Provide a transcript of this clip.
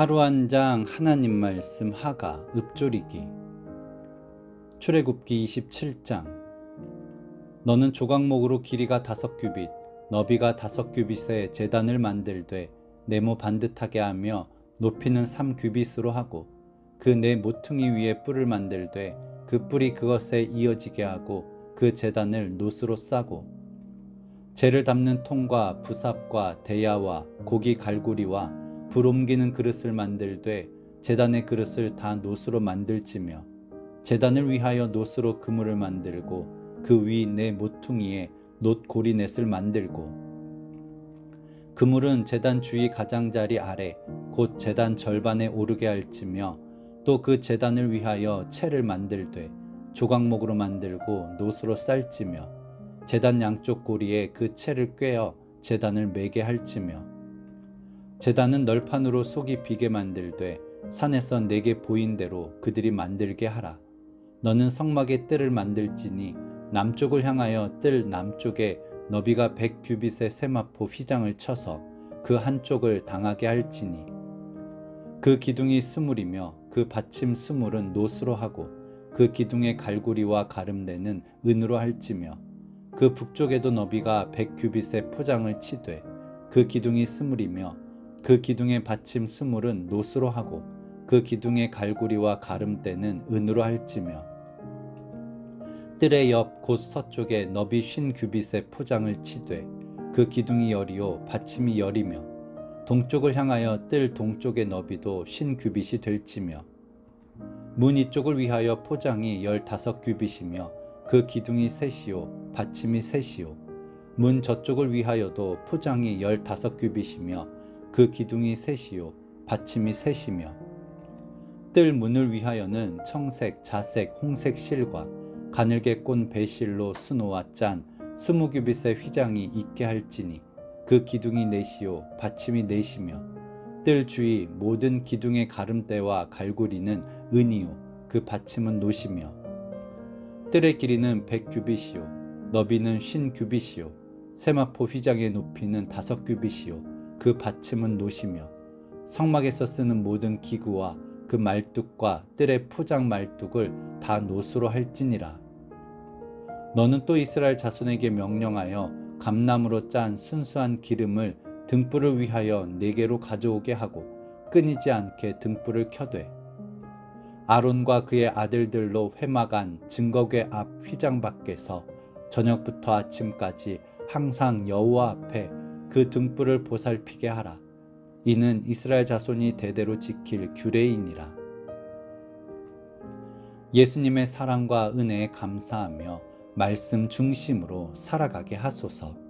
하루 한 장 하나님 말씀 하가 읍조리기. 출애굽기 27장. 너는 조각목으로 길이가 다섯 규빗 너비가 다섯 규빗의 재단을 만들되 네모 반듯하게 하며 높이는 삼 규빗으로 하고 그 네 모퉁이 위에 뿔을 만들되 그 뿔이 그것에 이어지게 하고 그 재단을 노스로 싸고 재를 담는 통과 부삽과 대야와 고기 갈고리와 불 옮기는 그릇을 만들되 재단의 그릇을 다 노스로 만들지며 재단을 위하여 노스로 그물을 만들고 그위네 모퉁이에 놋 고리 넷을 만들고 그물은 재단 주위 가장자리 아래 곧 재단 절반에 오르게 할지며 또 그 재단을 위하여 채를 만들되 조각목으로 만들고 노스로 쌀지며 재단 양쪽 고리에 그 채를 꿰어 재단을 매게 할지며 재단은 널판으로 속이 비게 만들되 산에서 내게 보인 대로 그들이 만들게 하라. 너는 성막의 뜰을 만들지니 남쪽을 향하여 뜰 남쪽에 너비가 백 규빗의 세마포 휘장을 쳐서 그 한쪽을 당하게 할지니 그 기둥이 스물이며 그 받침 스물은 노스로 하고 그 기둥의 갈고리와 가름대는 은으로 할지며 그 북쪽에도 너비가 백 규빗의 포장을 치되 그 기둥이 스물이며 그 기둥의 받침 스물은 노스로 하고 그 기둥의 갈고리와 가름대는 은으로 할지며. 뜰의 옆 곧 서쪽에 너비 쉰 규빗의 포장을 치되 그 기둥이 열이요 받침이 열이며 동쪽을 향하여 뜰 동쪽의 너비도 쉰 규빗이 될지며. 문 이쪽을 위하여 포장이 열다섯 규빗이며 그 기둥이 셋이요 받침이 셋이요. 문 저쪽을 위하여도 포장이 열다섯 규빗이며 그 기둥이 셋이요. 받침이 셋이며 뜰 문을 위하여는 청색, 자색, 홍색 실과 가늘게 꼰 배실로 수노와 짠 스무 규빗의 휘장이 있게 할지니 그 기둥이 넷이요. 받침이 넷이며 뜰 주위 모든 기둥의 가름대와 갈고리는 은이요. 그 받침은 노시며 뜰의 길이는 백 규빗이요. 너비는 쉰 규빗이요. 세마포 휘장의 높이는 다섯 규빗이요 그 받침은 노시며 성막에서 쓰는 모든 기구와 그 말뚝과 뜰의 포장 말뚝을 다 노수로 할지니라. 너는 또 이스라엘 자손에게 명령하여 감나무로 짠 순수한 기름을 등불을 위하여 네개로 가져오게 하고 끊이지 않게 등불을 켜되 아론과 그의 아들들로 회막안 증거궤 앞 휘장 밖에서 저녁부터 아침까지 항상 여호와 앞에 그 등불을 보살피게 하라. 이는 이스라엘 자손이 대대로 지킬 규례이니라. 예수님의 사랑과 은혜에 감사하며 말씀 중심으로 살아가게 하소서.